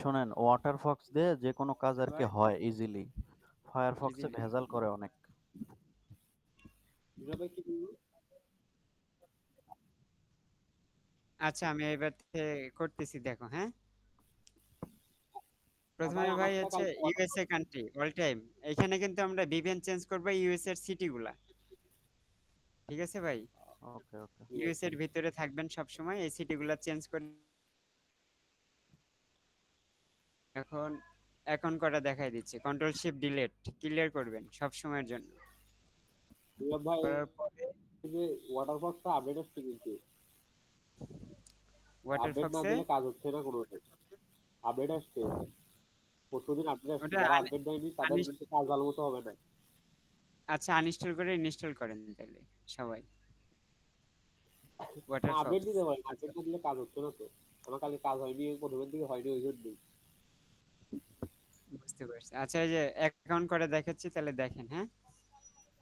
শোনেন ওয়াটারফক্স দিয়ে যে কোনো কাজ আর কি হয় ইজিলি ফায়ারফক্সে ভেজাল করে অনেক? আচ্ছা আমি এবার থেকে করতেছি দেখো হ্যাঁ? প্রথমে ভাই হচ্ছে ইউএসএ কান্ট্রি অল টাইম এখানে কিন্তু আমরা ভিপিএন চেঞ্জ করব ইউএস এর সিটি গুলা। ঠিক আছে ভাই? ওকে ওকে ইউএস এর ভিতরে থাকবেন সব সময় এই সিটি গুলা চেঞ্জ করে এখন এখন কটা দেখাই দিচ্ছি। কন্ট্রোল শিফট ডিলিট ক্লিয়ার করবেন সব সময়ের জন্য। ভাই করার পরে এই ওয়াটারফক্সটা আপডেট আসছে কিন্তু। ওয়াটার ফক্সে কাজ হচ্ছে না কোনো আপডেট আসছে। পরশুদিন আপডেট আসছে। আপডেট দেয়নি তাদের কিন্তু কাজ ভালো মতো হবে না। আচ্ছা আনইনস্টল করে ইনস্টল করেন তাহলে সবাই। ওয়াটার আপডেট দিতে পারেন। আপডেট দিলে কাজ হচ্ছে না তো। আমার কালকে কাজ হয়নি প্রথমের দিকে হয়নি ওই জন্যই। বুঝতে পারছি। আচ্ছা এই যে অ্যাকাউন্ট করে দেখাচ্ছি তাহলে দেখেন হ্যাঁ?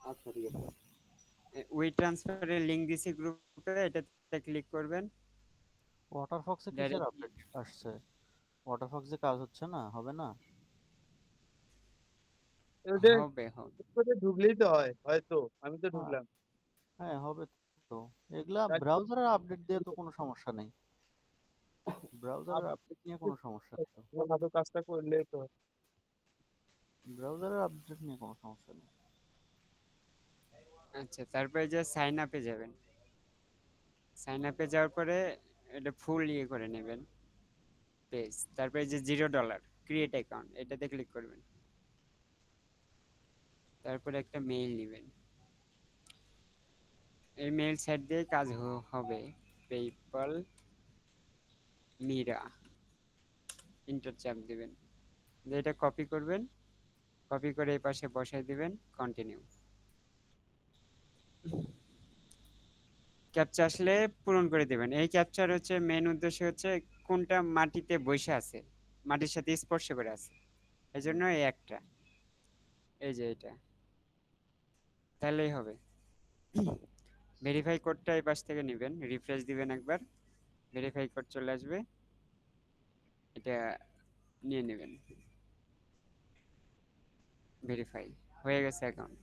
আচ্ছা ঠিক আছে। উই ট্রান্সফারের লিংক দিছি গ্রুপে এটাতে ক্লিক করবেন। ওয়াটারফক্সে কিসের আপডেট আসছে? ওয়াটারফক্সে কাজ হচ্ছে না হবে না? হবে হবে। ঢুকলেই তো হয় হয়তো। আমি তো ঢুকলাম। হ্যাঁ হবে তো। এগুলা ব্রাউজারের আপডেট দিয়ে তো কোনো সমস্যা নেই। ব্রাউজারের আপডেট নিয়ে কোনো সমস্যা নেই। কাজটা করলেই তো হয়। ব্রাউজারের আপডেট নিয়ে কোনো সমস্যা নেই। আচ্ছা তারপরে যে সাইন আপে যাবেন। সাইন আপে যাওয়ার পরে এটা ফুল ইয়ে করে নেবেন। পেজ তারপরে যে জিরো ডলার ক্রিয়েট অ্যাকাউন্ট এটাতে ক্লিক করবেন। তারপরে একটা মেইল নেবেন। এই মেইল সাইট দিয়ে কাজ হবে। পেপাল মিরা ইন্টার চাপ দিবেন। এটা কপি করবেন। কপি করে এই পাশে বসাই দিবেন কন্টিনিউ ক্যাপচা আসলে পূরণ করে দিবেন। এই ক্যাপচার হচ্ছে মেন উদ্দেশ্য হচ্ছে কোনটা মাটিতে বসে আছে, মাটির সাথে স্পর্শ করে আছে। এই জন্য এই একটা। এই যে এটা। তাহলেই হবে। ভেরিফাই কোডটা এই পাশ থেকে নেবেন রিফ্রেশ দিবেন একবার। ভেরিফাই কোড চলে আসবে। এটা নিয়ে নেবেন। ভেরিফাই হয়ে গেছে অ্যাকাউন্ট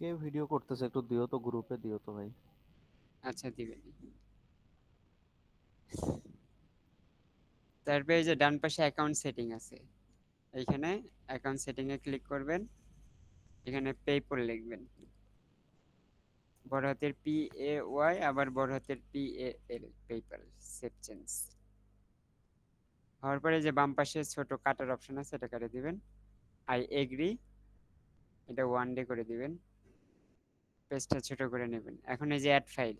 কে ভিডিও করতেছে একটু দিও তো গ্রুপে দিও তো ভাই। আচ্ছা দিবেন তারপরে এই যে ডান পাশে অ্যাকাউন্ট সেটিং আছে। এইখানে অ্যাকাউন্ট সেটিং এ ক্লিক করবেন। এখানে পেপল লিখবেন। বড় হাতের পি এ ওয়াই আবার বড় হাতের P A L PayPal save change হওয়ার পরে যে বাম পাশে ছোট কাটার অপশন আছে, এটা কেটে দিবেন। আই এগ্রি এটা ওয়ান ডে করে দিবেন। পেজটা ছোট করে নেবেন। এখন এই যে অ্যাড ফাইল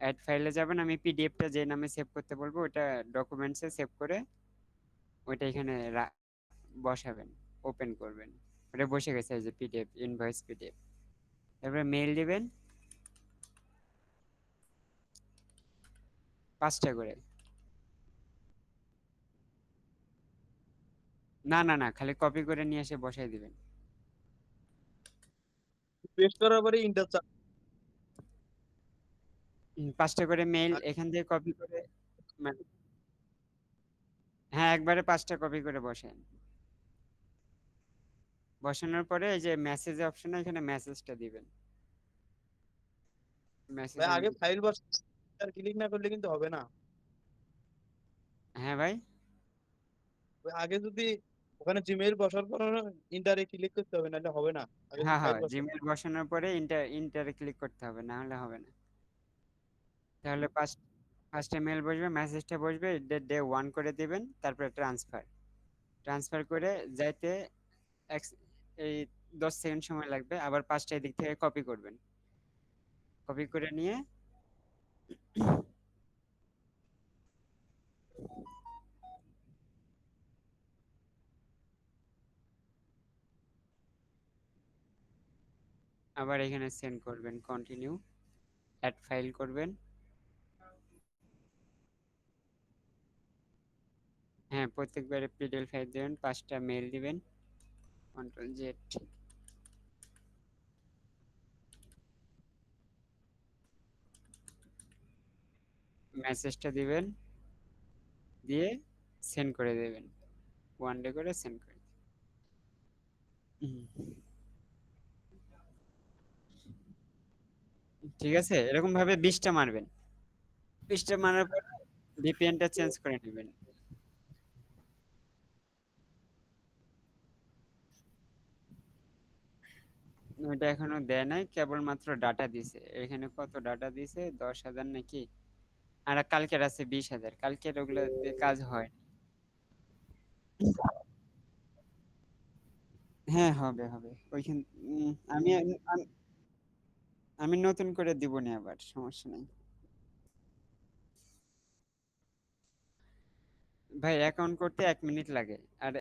অ্যাড ফাইলে যাবেন, আমি পিডিএফটা যে নামে সেভ করতে বলব ওটা ডকুমেন্টসে সেভ করে ওইটা এখানে বসাবেন ওপেন করবেন। ওটা বসে গেছে এই যে পিডিএফ ইনভয়েস পিডিএফ তারপরে মেল দিবেন। পাঁচটা করে। না না না খালি কপি করে নিয়ে এসে বসাই দিবেন। পেস্ট করার পরে ইন্টার চাপ। পাঁচটা করে মেইল। এখান থেকে কপি করে মানে হ্যাঁ একবারে পাঁচটা কপি করে বসেন। বসানোর পরে এই যে মেসেজ অপশনে এখানে মেসেজটা দিবেন। মেসেজ ভাই আগে ফাইল বস আর ক্লিক না করলে কিন্তু হবে না। হ্যাঁ ভাই আগে যদি ওখানে জিমেইল বসার পর ইন্টারে ক্লিক করতে হবে নাহলে হবে না। হ্যাঁ হ্যাঁ জিমেল বসানোর পরে ইন্টার ইন্টারে ক্লিক করতে হবে না হলে হবে না। তাহলে পাঁচ পাঁচটা মেল বসবে মেসেজটা বসবে ডে ডে ওয়ান করে দিবেন তারপরে ট্রান্সফার ট্রান্সফার করে যাইতে এক এই দশ সেকেন্ড সময় লাগবে আবার পাঁচটা দিক থেকে কপি করবেন। কপি করে নিয়ে আবার এখানে সেন্ড করবেন কন্টিনিউ অ্যাড ফাইল করবেন। হ্যাঁ প্রত্যেকবারে পিডিএফ ফাইল দেবেন, পাঁচটা মেল দিবেন। কন্ট্রোল জেড মেসেজটা দিবেন, দিয়ে সেন্ড করে দেবেন। ওয়ান ডে করে সেন্ড করে দিবেন। ঠিক আছে? এরকম ভাবে বিশটা মারবেন। বিশটা মারার পর ভিপিএনটা চেঞ্জ করে নেবেন। ওইটা এখনও দেয় নাই কেবলমাত্র ডাটা দিছে। এখানে কত ডাটা দিছে? দশ হাজার নাকি? আর কালকের আছে বিশ হাজার। কালকের ওগুলোতে কাজ হয় হ্যাঁ হবে হবে। ওইখান আমি আমি- আমি নতুন করে দিব নি আবার, সমস্যা নেই। ভাই অ্যাকাউন্ট করতে এক মিনিট লাগে। আর